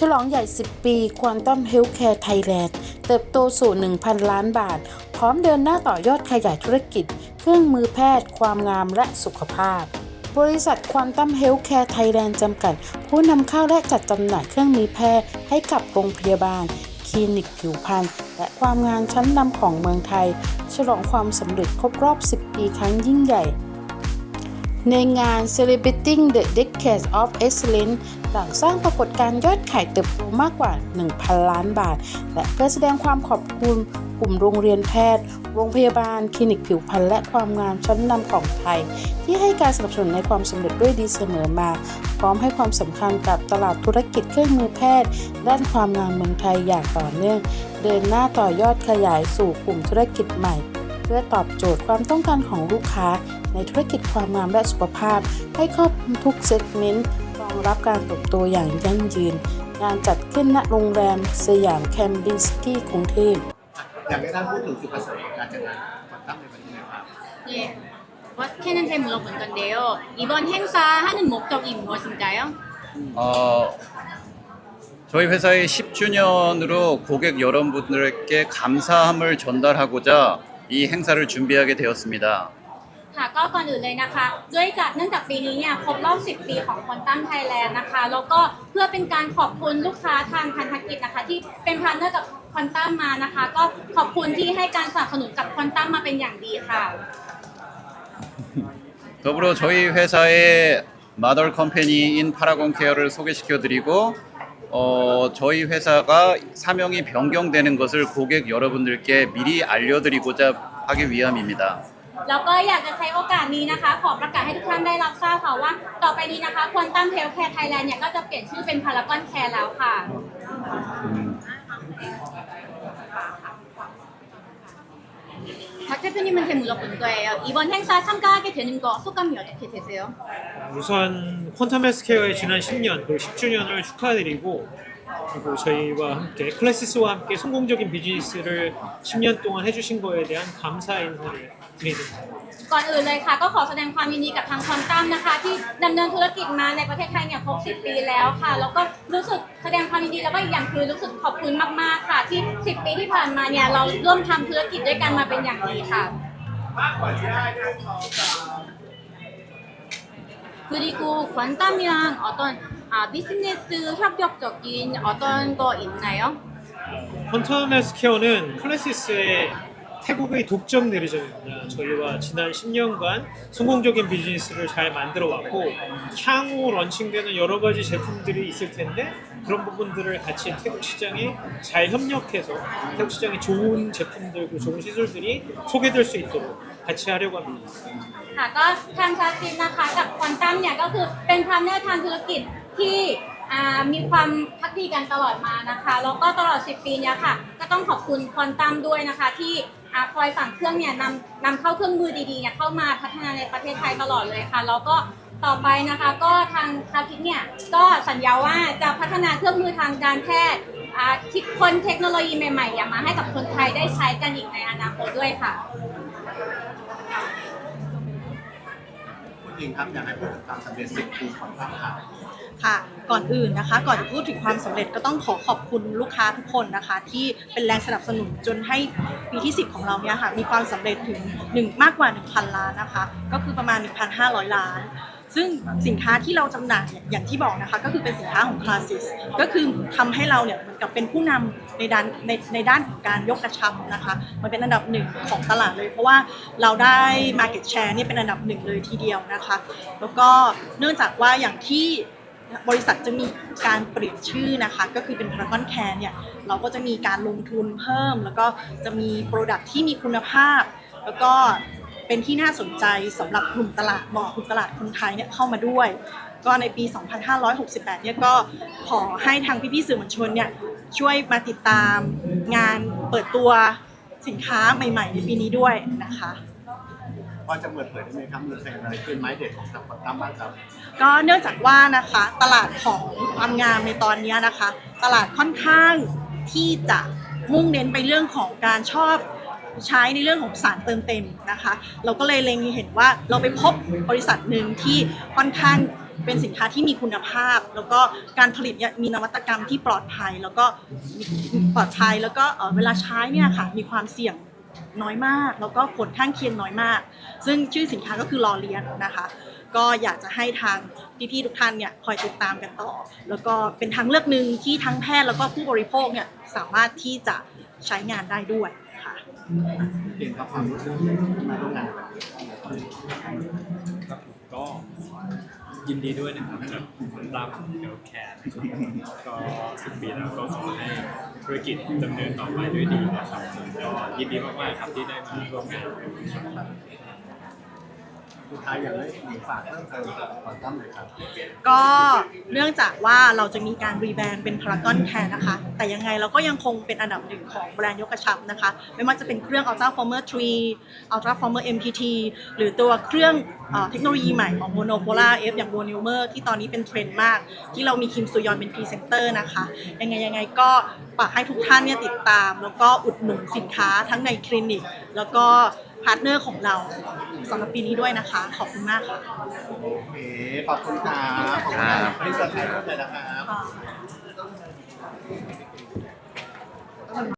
ฉลองใหญ่ 10 ปี Quantum Healthcare Thailand เติบโตสู่ 1,000 ล้านบาท พร้อมเดินหน้าต่อยอดขยายธุรกิจ เครื่องมือแพทย์ ความงามและสุขภาพ บริษัท Quantum Healthcare Thailand จำกัด ผู้นำเข้าและจัดจำหน่ายเครื่องมือแพทย์ให้กับโรงพยาบาล คลินิกผิวพรรณและความงามชั้นนำของเมืองไทย ฉลองความสำเร็จครบรอบ 10 ปีครั้งยิ่งใหญ่ในงาน Celebrating the Decades of Excellence หลังสร้างปรากฏการณ์ยอดขายเติบโตมากกว่า 1,000 ล้านบาท และเพื่อแสดงความขอบคุณกลุ่มโรงเรียนแพทย์ โรงพยาบาล คลินิกผิวพรรณและความงามชั้นนำของไทย ที่ให้การสนับสนุนในความสำเร็จด้วยดีเสมอมา พร้อมให้ความสำคัญกับตลาดธุรกิจเครื่องมือแพทย์ ด้านความงามเมืองไทยอย่างต่อเนื่อง เดินหน้าต่อยอดขยายสู่กลุ่มธุรกิจใหม่ เพื่อตอบโจทย์ความต้องการของลูกค้า ในธุรกิจความงามและสุขภาพ ให้ครอบคลุมทุกเซกเมนต์ องรับการเติบโตอย่างยั่งยืน งานจัดขึ้นณโรงแรมสยามแคมบินสกี้กรุงเทพ อยากให้ท่านพูดถึงจุดประสงค์ของการจัดงานก่อนตั้งในวันนี้นะครับ 예. 와스캔한테 물어본 건데요. 이번 행사 하는 목적이 무엇인가요? 어, 저희 회사의 10주년으로 고객 여러분들께 감사함을 전달하고자 이 행사를 준비하게 되었습니다. ค่ะก็ก่อนอื่นเลยนะคะ ด้วยจากเนื่องจากปีนี้เนี่ยครบรอบ 10 ปีของคอนตัมไทยแลนด์นะคะ แล้วก็เพื่อเป็นการขอบคุณลูกค้าทางพันธกิจนะคะ ที่เป็นพาร์ทเนอร์กับคอนตัมมานะคะ ก็ขอบคุณที่ให้การสนับสนุนกับคอนตัมมาเป็นอย่างดีค่ะ 더불어 저희 회사의 마덜 컴퍼니인 파라곤 케어를 소개시켜 드리고 어, 저희 회사가 사명이 변경되는 것을 고객 여러분들께 미리 알려드리고자 하기 위함입니다. แล้วก็อยากจะใช้โอกาสนี้นะคะ ขอประกาศให้ทุกท่านได้รับทราบค่ะว่า ต่อไปนี้นะคะควอนตัมเฮลท์แคร์ไทยแลนด์เนี่ยก็จะเปลี่ยนชื่อเป็นพารากอนแคร์แล้วค่ะ 박 대표님한테 물어본 거예요. 이번 행사 참가하게 되는 거 소감이 어떻게 되세요? 우선 퀀텀 헬스케어의 지난 10년 그리고 10주년을 축하드리고 그리고 저희와 함께 클래시스와 함께 성공적인 비즈니스를 10년 동안 해주신 거에 대한 감사 인사를 드립니다. ก่อนอื่นเลยค่ะ ก็ขอแสดงความยินดีกับทางควอนตัมนะคะ ที่ดำเนินธุรกิจมาในประเทศไทยเนี่ยครบ 10 ปีแล้วค่ะ แล้วก็รู้สึกแสดงความยินดีแล้วก็อีกอย่างคือรู้สึกขอบคุณมากๆค่ะ ที่ 10 ปีที่ผ่านมาเนี่ยเราร่วมทำธุรกิจด้วยกันมาเป็นอย่างดีค่ะ 그리고 관담이랑 어떤 아, 비즈니스 협력적인 어떤 거 있나요? 퀀텀 헬스케어는 클래시스의 태국의 독점 대리점입니다. 저희와 지난 10년간 성공적인 비즈니스를 잘 만들어 왔고 향후 런칭되는 여러 가지 제품들이 있을 텐데 그런 부분들을 같이 태국 시장에 잘 협력해서 태국 시장에 좋은 제품들 그리고 좋은 시술들이 소개될 수 있도록 같이 하려고 합니다. ค่ะก็ทางคลาสสิกนะคะกับควอนตัมเนี่ยก็คือเป็นพาร์ทเนอร์ทางธุรกิจ ที่อ่ามีความพักดีกันตลอดมานะคะ แล้วก็ตลอด 10 ปีเนี่ยค่ะ ก็ต้องขอบคุณควอนตัมด้วยนะคะ ที่อ่าคอยสั่งเครื่องเนี่ยนำนำเข้าเครื่องมือดีๆเนี่ยเข้ามาพัฒนาในประเทศไทยตลอดเลยค่ะ แล้วก็ต่อไปนะคะก็ทางคาสสิกเนี่ยก็สัญญาว่าจะพัฒนาเครื่องมือทางการแพทย์อ่าคิดค้นเทคโนโลยีใหม่ๆเนี่ยมาให้กับคนไทยได้ใช้กันอีกในอนาคตด้วยค่ะ คุณหญิงครับอยากให้พูดถึงความสำเร็จสิบปีของภาพข่าวค่ะก่อนอื่นนะคะ ก่อนจะพูดถึงความสำเร็จก็ต้องขอขอบคุณลูกค้าทุกคนนะคะ ที่เป็นแรงสนับสนุนจนให้ปีที่ 10 ของเราเนี่ยค่ะมีความสำเร็จถึง 1 มากกว่า 1,000 ล้านนะคะ ก็คือประมาณ 1,500 ล้าน ซึ่งสินค้าที่เราจำหน่ายเนี่ยอย่างที่บอกนะคะก็คือเป็นสินค้าของคลาสสิสก็คือทำให้เราเนี่ยเหมือนกับเป็นผู้นำในด้านในในด้านของการยกกระชับนะคะมันเป็นอันดับหนึ่งของตลาดเลย เพราะว่าเราได้ Market Share เนี่ยเป็นอันดับหนึ่งเลยทีเดียวนะคะแล้วก็เนื่องจากว่าอย่างที่บริษัทจะมีการเปลี่ยนชื่อนะคะ ก็คือเป็นพารากอนแคร์เนี่ยเราก็จะมีการลงทุนเพิ่ม แล้วก็จะมีโปรดักที่มีคุณภาพ แล้วก็ เป็นที่น่าสนใจสำหรับกลุ่มตลาดเหมาะกลุ่มตลาดคนไทยเนี่ยเข้ามาด้วย ก็ในปี 2568 เนี่ยก็ขอให้ทางพี่ๆสื่อมวลชนเนี่ยช่วยมาติดตามงานเปิดตัวสินค้าใหม่ ๆ ในปีนี้ด้วยนะคะ พอจะเปิดเผยได้ไหมครับมีเพลงอะไรเป็นไม้เด็ดของทางควอนตัมบ้างครับ ก็เนื่องจากว่านะคะตลาดของความงามในตอนนี้นะคะ ตลาดค่อนข้างที่จะมุ่งเน้นไปเรื่องของการชอบ ใช้ในเรื่องของสารเติมเต็มนะคะ เราก็เลยเล็งเห็นว่าเราไปพบบริษัทหนึ่งที่ค่อนข้างเป็นสินค้าที่มีคุณภาพ แล้วก็การผลิตเนี่ยมีนวัตกรรมที่ปลอดภัย แล้วก็ปลอดภัยแล้วก็เวลาใช้เนี่ยค่ะมีความเสี่ยงน้อยมาก แล้วก็ผลข้างเคียงน้อยมาก ซึ่งชื่อสินค้าก็คือลอเลียนนะคะ ก็อยากจะให้ทางพี่ๆทุกท่านเนี่ยคอยติดตามกันต่อ แล้วก็เป็นทางเลือกหนึ่งที่ทั้งแพทย์แล้วก็ผู้บริโภคเนี่ยสามารถที่จะใช้งานได้ด้วย ค่ะเก่งครับความรู้สึกมาร่วมงานวันนี้ครับก็ยินดีด้วยนะครับกับคุณตามเดลแคร์ก็สิบปีแล้วก็ขอให้ธุรกิจดำเนินต่อไปด้วยดีนะครับก็ยินดีมากๆครับที่ได้มาร่วมงาน สุดท้ายอยากให้หญิงฝากเพิ่มเติมกับควอนตัมเลยครับก็เนื่องจากว่าเราจะมีการรีแบรนด์เป็นพารากอนแคร์นะคะ แต่ยังไงเราก็ยังคงเป็นอันดับหนึ่งของแบรนด์ยกกระชับนะคะ ไม่ว่าจะเป็นเครื่อง Ultra Former 3 Ultra Former MPT หรือตัวเครื่องเทคโนโลยีใหม่ของ Monopolar F อย่าง v o n u m e r ที่ตอนนี้เป็นเทรนด์มาก ที่เรามีคิมซูยอนเป็นพรีเซนเตอร์นะคะ ยังไงยังไงก็ฝากให้ทุกท่านเนี่ยติดตาม แล้วก็อุดหนุนสินค้าทั้งในคลินิก แล้วก็ พาร์ทเนอร์ของเราสำหรับปีนี้ด้วยนะคะ ขอบคุณมากค่ะโอเคขอบคุณครัขอบคุณครับที่สถานที่เลยนะคะ